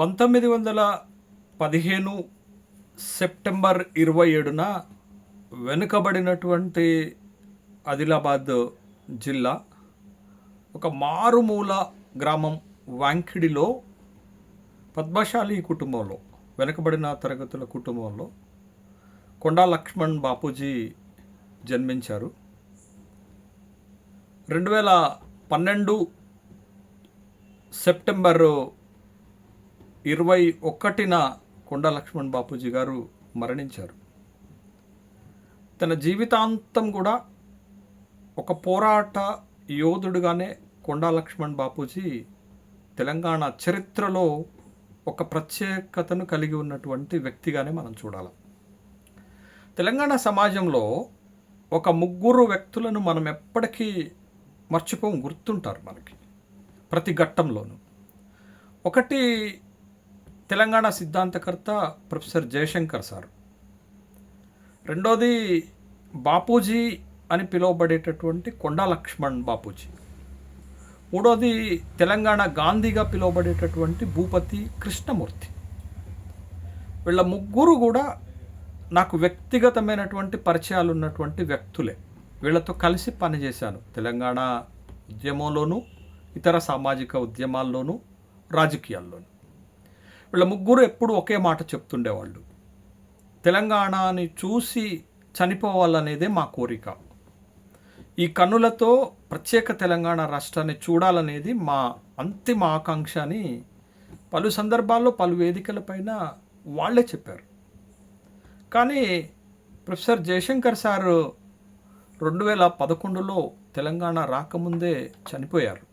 పంతొమ్మిది వందల పదిహేను సెప్టెంబర్ ఇరవై ఏడున వెనుకబడినటువంటి ఆదిలాబాద్ జిల్లా ఒక మారుమూల గ్రామం వాంకిడిలో పద్మశాలి కుటుంబంలో వెనుకబడిన తరగతుల కుటుంబంలో కొండా లక్ష్మణ్ బాపూజీ జన్మించారు. రెండు వేల పన్నెండు సెప్టెంబరు ఇరవై ఒకటిన కొండ లక్ష్మణ్ బాపూజీ గారు మరణించారు. తన జీవితాంతం కూడా ఒక పోరాట యోధుడుగానే కొండా లక్ష్మణ్ బాపూజీ తెలంగాణ చరిత్రలో ఒక ప్రత్యేకతను కలిగి ఉన్నటువంటి వ్యక్తిగానే మనం చూడాలి. తెలంగాణ సమాజంలో ఒక ముగ్గురు వ్యక్తులను మనం ఎప్పటికీ మర్చిపోం గుర్తుంటారు మనకి ప్రతి ఘట్టంలోనూ. ఒకటి తెలంగాణ సిద్ధాంతకర్త ప్రొఫెసర్ జయశంకర్ సార్. రెండోది బాపూజీ అని పిలువబడేటటువంటి కొండా లక్ష్మణ్ బాపూజీ. మూడోది తెలంగాణ గాంధీగా పిలువబడేటటువంటి భూపతి కృష్ణమూర్తి. వీళ్ళ ముగ్గురు కూడా నాకు వ్యక్తిగతమైనటువంటి పరిచయాలు ఉన్నటువంటి వ్యక్తులే. వీళ్ళతో కలిసి పనిచేశాను తెలంగాణ ఉద్యమంలోనూ ఇతర సామాజిక ఉద్యమాల్లోనూ రాజకీయాల్లోనూ. వీళ్ళ ముగ్గురు ఎప్పుడు ఒకే మాట చెప్తుండేవాళ్ళు. తెలంగాణని చూసి చనిపోవాలనేదే మా కోరిక. ఈ కన్నులతో ప్రత్యేక తెలంగాణ రాష్ట్రాన్ని చూడాలనేది మా అంతిమ ఆకాంక్ష అని పలు సందర్భాల్లో పలు వేదికలపైన వాళ్ళే చెప్పారు. కానీ ప్రొఫెసర్ జయశంకర్ సారు రెండు వేల పదకొండులో తెలంగాణ రాకముందే చనిపోయారు.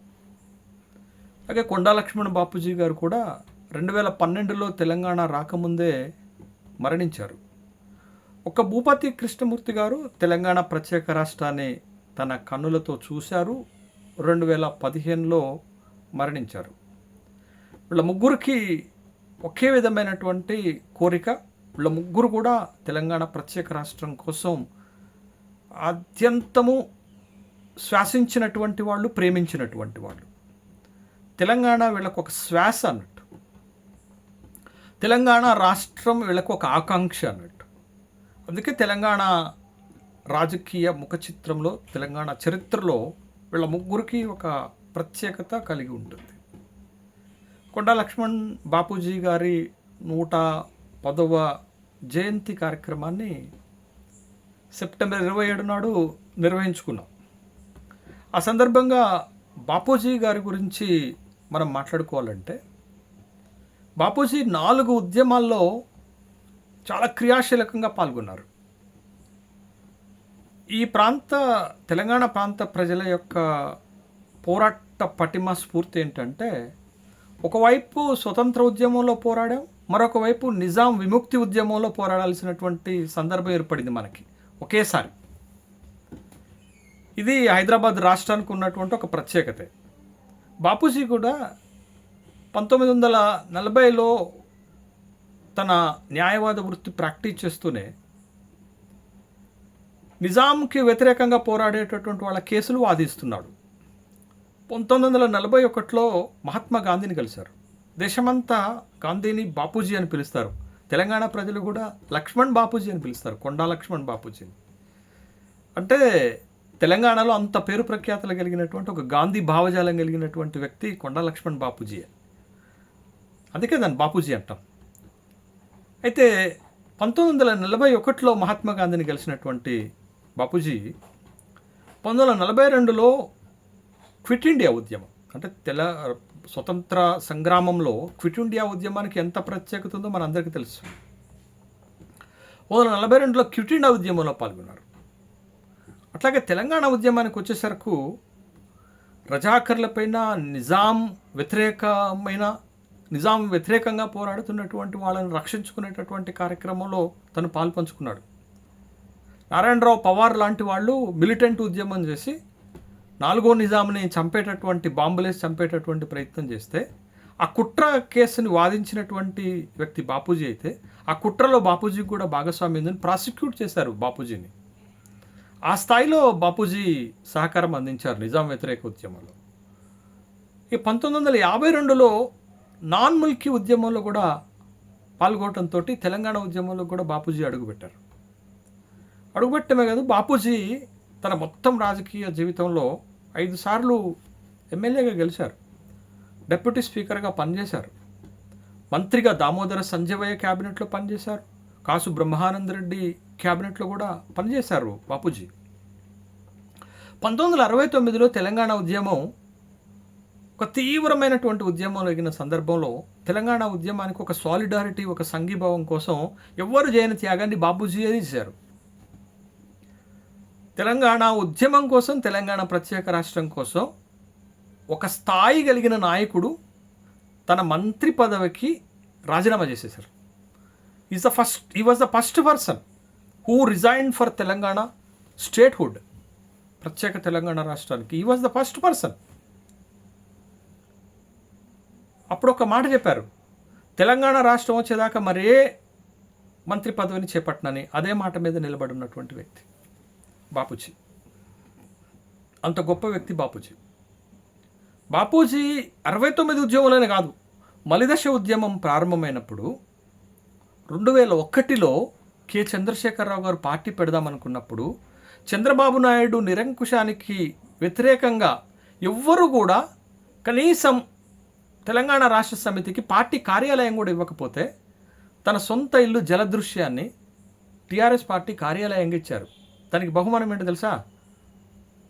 అలాగే కొండా లక్ష్మణ్ బాపూజీ గారు కూడా రెండు వేల పన్నెండులో తెలంగాణ రాకముందే మరణించారు. ఒక భూపతి కృష్ణమూర్తి గారు తెలంగాణ ప్రత్యేక రాష్ట్రాన్ని తన కన్నులతో చూశారు. రెండు వేల పదిహేనులో మరణించారు. వీళ్ళ ముగ్గురికి ఒకే విధమైనటువంటి కోరిక. వీళ్ళ ముగ్గురు కూడా తెలంగాణ ప్రత్యేక రాష్ట్రం కోసం అత్యంతము శ్వాసించినటువంటి వాళ్ళు ప్రేమించినటువంటి వాళ్ళు. తెలంగాణ వీళ్ళకు ఒక శ్వాస అన్నట్టు. తెలంగాణ రాష్ట్రం వీళ్ళకు ఒక ఆకాంక్ష అన్నట్టు. అందుకే తెలంగాణ రాజకీయ ముఖ చిత్రంలో తెలంగాణ చరిత్రలో వీళ్ళ ముగ్గురికి ఒక ప్రత్యేకత కలిగి ఉంటుంది. కొండా లక్ష్మణ్ బాపూజీ గారి నూట పదవ జయంతి కార్యక్రమాన్ని సెప్టెంబర్ ఇరవై ఏడు నాడు నిర్వహించుకున్నాం. ఆ సందర్భంగా బాపూజీ గారి గురించి మనం మాట్లాడుకోవాలంటే బాపూజీ నాలుగు ఉద్యమాల్లో చాలా క్రియాశీలకంగా పాల్గొన్నారు. ఈ ప్రాంత తెలంగాణ ప్రాంత ప్రజల యొక్క పోరాట పటిమ స్ఫూర్తి ఏంటంటే ఒకవైపు స్వతంత్ర ఉద్యమంలో పోరాడాం మరొక వైపు నిజాం విముక్తి ఉద్యమంలో పోరాడాల్సినటువంటి సందర్భం ఏర్పడింది మనకి ఒకేసారి. ఇది హైదరాబాద్ రాష్ట్రానికి ఉన్నటువంటి ఒక ప్రత్యేకత. బాపూజీ కూడా పంతొమ్మిది వందల నలభైలో తన న్యాయవాద వృత్తి ప్రాక్టీస్ చేస్తూనే నిజాంకి వ్యతిరేకంగా పోరాడేటటువంటి వాళ్ళ కేసులు వాదిస్తున్నాడు. పంతొమ్మిది వందల నలభై ఒకటిలో మహాత్మా గాంధీని కలిశారు. దేశమంతా గాంధీని బాపూజీ అని పిలుస్తారు. తెలంగాణ ప్రజలు కూడా లక్ష్మణ్ బాపూజీ అని పిలుస్తారు. కొండా లక్ష్మణ్ బాపూజీని. అంటే తెలంగాణలో అంత పేరు ప్రఖ్యాతలు కలిగినటువంటి ఒక గాంధీ భావజాలం కలిగినటువంటి వ్యక్తి కొండా లక్ష్మణ్ బాపూజీ. అందుకే దాన్ని బాపూజీ అంటాం. అయితే పంతొమ్మిది వందల నలభై ఒకటిలో మహాత్మా గాంధీని గెలిచినటువంటి బాపూజీ పంతొమ్మిది వందల నలభై రెండులో క్విట్ ఇండియా ఉద్యమం అంటే తెల స్వతంత్ర సంగ్రామంలో క్విట్ ఇండియా ఉద్యమానికి ఎంత ప్రత్యేకత ఉందో మనందరికీ తెలుసు. వందల నలభై రెండులో క్విట్ ఇండియా ఉద్యమంలో పాల్గొన్నారు. అట్లాగే తెలంగాణ ఉద్యమానికి వచ్చేసరకు రజాకర్లపైన నిజాం వ్యతిరేకమైన నిజాం వ్యతిరేకంగా పోరాడుతున్నటువంటి వాళ్ళని రక్షించుకునేటటువంటి కార్యక్రమంలో తను పాల్పంచుకున్నాడు నారాయణరావు పవార్ లాంటి వాళ్ళు మిలిటెంట్ ఉద్యమం చేసి నాలుగో నిజాంని చంపేటటువంటి బాంబులేసి చంపేటటువంటి ప్రయత్నం చేస్తే ఆ కుట్ర కేసుని వాదించినటువంటి వ్యక్తి బాపూజీ అయితే ఆ కుట్రలో బాపూజీకి కూడా భాగస్వామ్యం ఉందని ప్రాసిక్యూట్ చేశారు బాపూజీని. ఆ స్థాయిలో బాపూజీ సహకారం అందించారు నిజాం వ్యతిరేక ఉద్యమంలో. ఈ పంతొమ్మిది వందల యాభై రెండులో నాన్ మిల్కీ ఉద్యమంలో కూడా పాల్గొనడంతో తెలంగాణ ఉద్యమంలో కూడా బాపూజీ అడుగుపెట్టారు. అడుగుపెట్టమే కాదు బాపూజీ తన మొత్తం రాజకీయ జీవితంలో ఐదు సార్లు ఎమ్మెల్యేగా గెలిచారు. డెప్యూటీ స్పీకర్గా పనిచేశారు. మంత్రిగా దామోదర సంజయవయ్య క్యాబినెట్లో పనిచేశారు. కాసు బ్రహ్మానంద రెడ్డి క్యాబినెట్లో కూడా పనిచేశారు బాపూజీ. పంతొమ్మిది వందల అరవై తొమ్మిదిలో తెలంగాణ ఉద్యమం ఒక తీవ్రమైనటువంటి ఉద్యమం జరిగిన సందర్భంలో తెలంగాణ ఉద్యమానికి ఒక సాలిడారిటీ ఒక సంఘీభావం కోసం ఎవ్వరు చేయని త్యాగాన్ని బాపూజీ చేశారు. తెలంగాణ ఉద్యమం కోసం తెలంగాణ ప్రత్యేక రాష్ట్రం కోసం ఒక స్థాయి కలిగిన నాయకుడు తన మంత్రి పదవికి రాజీనామా చేసేశారు. Is the first he was the first person who resign for Telangana statehood ప్రత్యేక తెలంగాణ రాష్ట్రానికి. ఈ వాజ్ ద ఫస్ట్ పర్సన్ అప్పుడు ఒక మాట చెప్పారు. తెలంగాణ రాష్ట్రం వచ్చేదాకా మరే మంత్రి పదవిని చేపట్టనని అదే మాట మీద నిలబడి ఉన్నటువంటి వ్యక్తి బాపూజీ. అంత గొప్ప వ్యక్తి బాపూజీ. బాపూజీ అరవై తొమ్మిది ఉద్యమంలోనే కాదు మలిదశ ఉద్యమం ప్రారంభమైనప్పుడు రెండు వేల ఒకటిలో కె. చంద్రశేఖరరావు గారు పార్టీ పెడదామనుకున్నప్పుడు చంద్రబాబు నాయుడు నిరంకుశానికి వ్యతిరేకంగా ఎవ్వరూ కూడా కనీసం తెలంగాణ రాష్ట్ర సమితికి పార్టీ కార్యాలయం కూడా ఇవ్వకపోతే తన సొంత ఇల్లు జలదృశ్యాన్ని టీఆర్ఎస్ పార్టీ కార్యాలయంగా ఇచ్చారు. దానికి బహుమానం ఏంటో తెలుసా?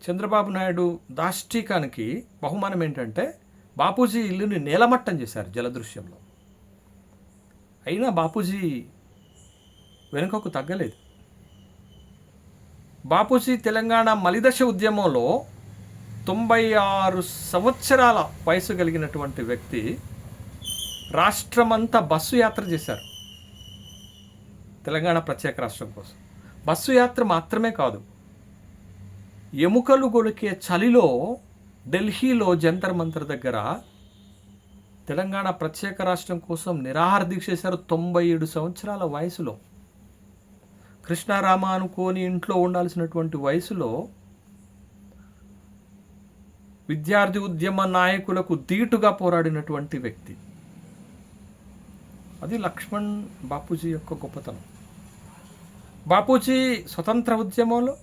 చంద్రబాబు నాయుడు దాష్టీకానికి బహుమానం ఏంటంటే బాపూజీ ఇల్లుని నేలమట్టం చేశారు జలదృశ్యంలో. అయినా బాపూజీ వెనుకకు తగ్గలేదు. బాపూజీ తెలంగాణ మలిదశ ఉద్యమంలో తొంభై ఆరు సంవత్సరాల వయసు కలిగినటువంటి వ్యక్తి రాష్ట్రమంతా బస్సు యాత్ర చేశారు. తెలంగాణ ప్రత్యేక రాష్ట్రం కోసం. బస్సు యాత్ర మాత్రమే కాదు ఎముకలు గొలికే చలిలో ఢిల్లీలో జంతర్ మంతర్ దగ్గర తెలంగాణ ప్రత్యేక రాష్ట్రం కోసం నిరాహార దీక్ష చేశారు తొంభై ఏడు సంవత్సరాల వయసులో. కృష్ణారామ అనుకోని ఇంట్లో ఉండాల్సినటువంటి వయసులో విద్యార్థి ఉద్యమ నాయకులకు ధీటుగా పోరాడినటువంటి వ్యక్తి. అది లక్ష్మణ్ బాపూజీ యొక్క గొప్పతనం. బాపూజీ స్వతంత్ర ఉద్యమంలో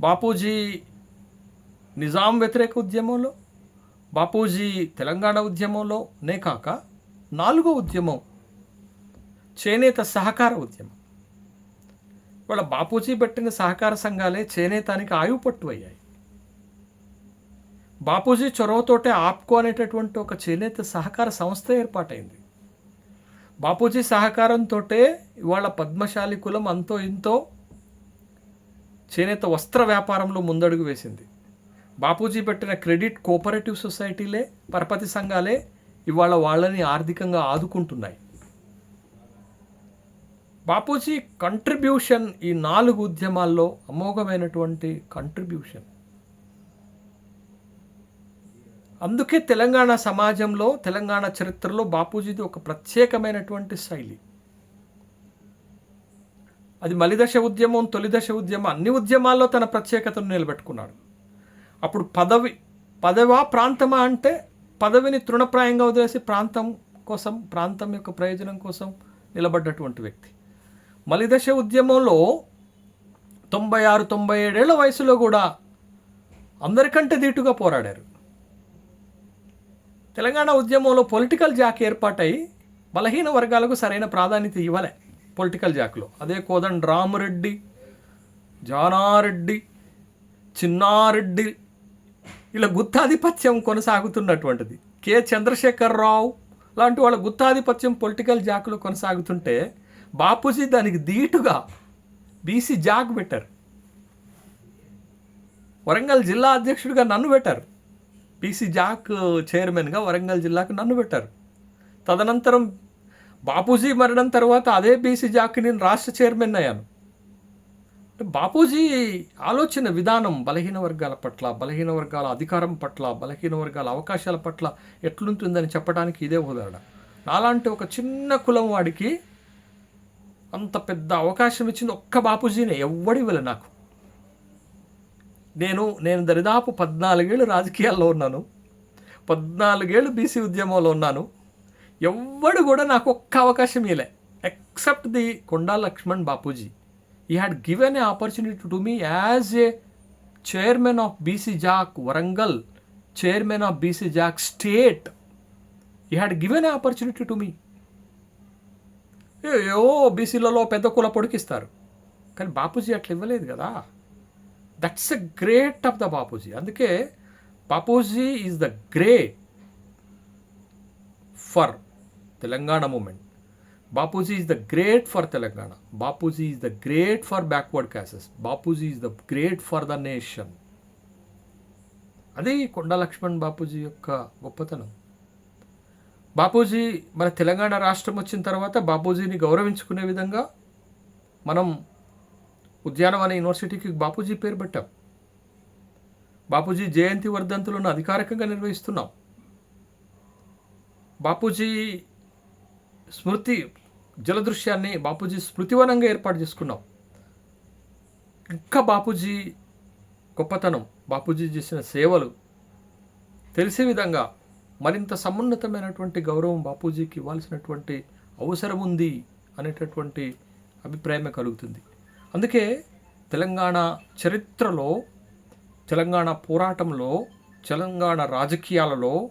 బాపూజీ నిజాం వ్యతిరేక ఉద్యమంలో బాపూజీ తెలంగాణ ఉద్యమంలోనే కాక నాలుగో ఉద్యమం చేనేత సహకార ఉద్యమం. ఇవాళ బాపూజీ పెట్టిన సహకార సంఘాలే చేనేతానికి ఆయువు పట్టు అయ్యాయి బాపూజీ చొరవతోటే ఆప్కో అనేటటువంటి ఒక చేనేత సహకార సంస్థ ఏర్పాటైంది. బాపూజీ సహకారంతో ఇవాళ పద్మశాలి కులం అంతో ఇంతో చేనేత వస్త్ర వ్యాపారంలో ముందడుగు వేసింది. బాపూజీ పెట్టిన క్రెడిట్ కోఆపరేటివ్ సొసైటీలే పరపతి సంఘాలే ఇవాళ వాళ్ళని ఆర్థికంగా ఆదుకుంటున్నాయి. బాపూజీ కంట్రిబ్యూషన్ ఈ నాలుగు ఉద్యమాల్లో అమోఘమైనటువంటి కంట్రిబ్యూషన్ అందుకే తెలంగాణ సమాజంలో తెలంగాణ చరిత్రలో బాపూజీది ఒక ప్రత్యేకమైనటువంటి శైలి. అది మలిదశ ఉద్యమం తొలిదశ ఉద్యమం అన్ని ఉద్యమాల్లో తన ప్రత్యేకతను నిలబెట్టుకున్నాడు. అప్పుడు పదవి పదవా ప్రాంతమా అంటే పదవిని తృణప్రాయంగా వదిలేసి ప్రాంతం కోసం ప్రాంతం యొక్క ప్రయోజనం కోసం నిలబడ్డటువంటి వ్యక్తి. మలిదశ ఉద్యమంలో తొంభై ఆరు తొంభై ఏడేళ్ళ వయసులో కూడా అందరికంటే దీటుగా పోరాడారు. తెలంగాణ ఉద్యమంలో పొలిటికల్ జాక్ ఏర్పాటై బలహీన వర్గాలకు సరైన ప్రాధాన్యత ఇవ్వలే పొలిటికల్ జాక్లో అదే కోదండ రామరెడ్డి జానారెడ్డి చిన్నారెడ్డి ఇలా గుత్తాధిపత్యం కొనసాగుతున్నటువంటిది. కె. చంద్రశేఖరరావు లాంటి వాళ్ళ గుత్తాధిపత్యం పొలిటికల్ జాకులు కొనసాగుతుంటే బాపూజీ దానికి దీటుగా బీసీ జాక్ పెట్టారు. వరంగల్ జిల్లా అధ్యక్షుడిగా నన్ను పెట్టారు. బీసీ జాక్ చైర్మన్గా వరంగల్ జిల్లాకు నన్ను పెట్టారు. తదనంతరం బాపూజీ మరణం తర్వాత అదే బీసీ జాక్కి నేను రాష్ట్ర చైర్మన్ అయ్యాను. బాపూజీ ఆలోచన విధానం బలహీన వర్గాల పట్ల బలహీన వర్గాల అధికారం పట్ల బలహీన వర్గాల అవకాశాల పట్ల ఎట్లుంటుందని చెప్పడానికి ఇదే ఉదాహరణ. నాలాంటి ఒక చిన్న కులం వాడికి అంత పెద్ద అవకాశం ఇచ్చింది ఒక్క బాపూజీనే ఎవ్వడి ఇవ్వలే నాకు. నేను నేను దరిదాపు పద్నాలుగేళ్ళు రాజకీయాల్లో ఉన్నాను. పద్నాలుగేళ్ళు బీసీ ఉద్యమంలో ఉన్నాను. ఎవ్వడు కూడా నాకు ఒక్క అవకాశం ఇలే except the Konda Laxman Bapuji. He had given a opportunity to me as a chairman of BC JAC Warangal chairman of BC JAC state he had given a opportunity to me ఏవో బీసీలలో పెద్ద కుల పొడికిస్తారు. కానీ బాపూజీ అట్లా ఇవ్వలేదు కదా. That's a great of the Bapuji అందుకే Bapuji is the great for Telangana movement Bapuji is the great for Telangana Bapuji is the great for backward castes Bapuji is the great for the nation అది కొండ లక్ష్మణ్ బాపూజీ యొక్క గొప్పతనం. బాపూజీ మన తెలంగాణ రాష్ట్రం వచ్చిన తర్వాత బాపూజీని గౌరవించుకునే విధంగా మనం ఉద్యానవన యూనివర్సిటీకి బాపూజీ పేరు పెట్టాం. బాపూజీ జయంతి వర్ధంతులను అధికారికంగా నిర్వహిస్తున్నాం. బాపూజీ స్మృతి జలదృశ్యాన్ని బాపూజీ స్మృతివనంగా ఏర్పాటు చేసుకున్నాం. ఇంకా బాపూజీ గొప్పతనం బాపూజీ చేసిన సేవలు తెలిసే విధంగా మరింత సమున్నతమైనటువంటి గౌరవం బాపూజీకి ఇవ్వాల్సినటువంటి అవసరం ఉంది అనేటటువంటి అభిప్రాయమే కలుగుతుంది. అందుకే తెలంగాణ చరిత్రలో తెలంగాణ పోరాటంలో తెలంగాణ రాజకీయాలలో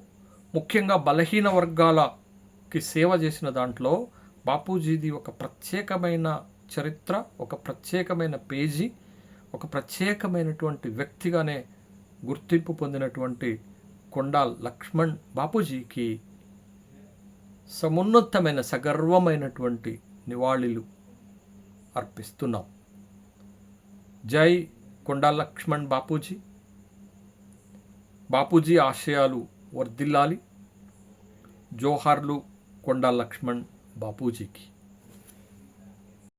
ముఖ్యంగా బలహీన వర్గాలకి సేవ చేసిన దాంట్లో బాపూజీది ఒక ప్రత్యేకమైన చరిత్ర ఒక ప్రత్యేకమైన పేజీ ఒక ప్రత్యేకమైనటువంటి వ్యక్తిగానే గుర్తింపు పొందినటువంటి కొండాల్ లక్ష్మణ్ బాపూజీకి సమున్నతమైన సగర్వమైనటువంటి నివాళులు అర్పిస్తున్నాం. జై కొండా లక్ష్మణ్ బాపూజీ. బాపూజీ ఆశయాలు వర్ధిల్లాలి. జోహార్లు కొండా లక్ష్మణ్ బాపూజీకి.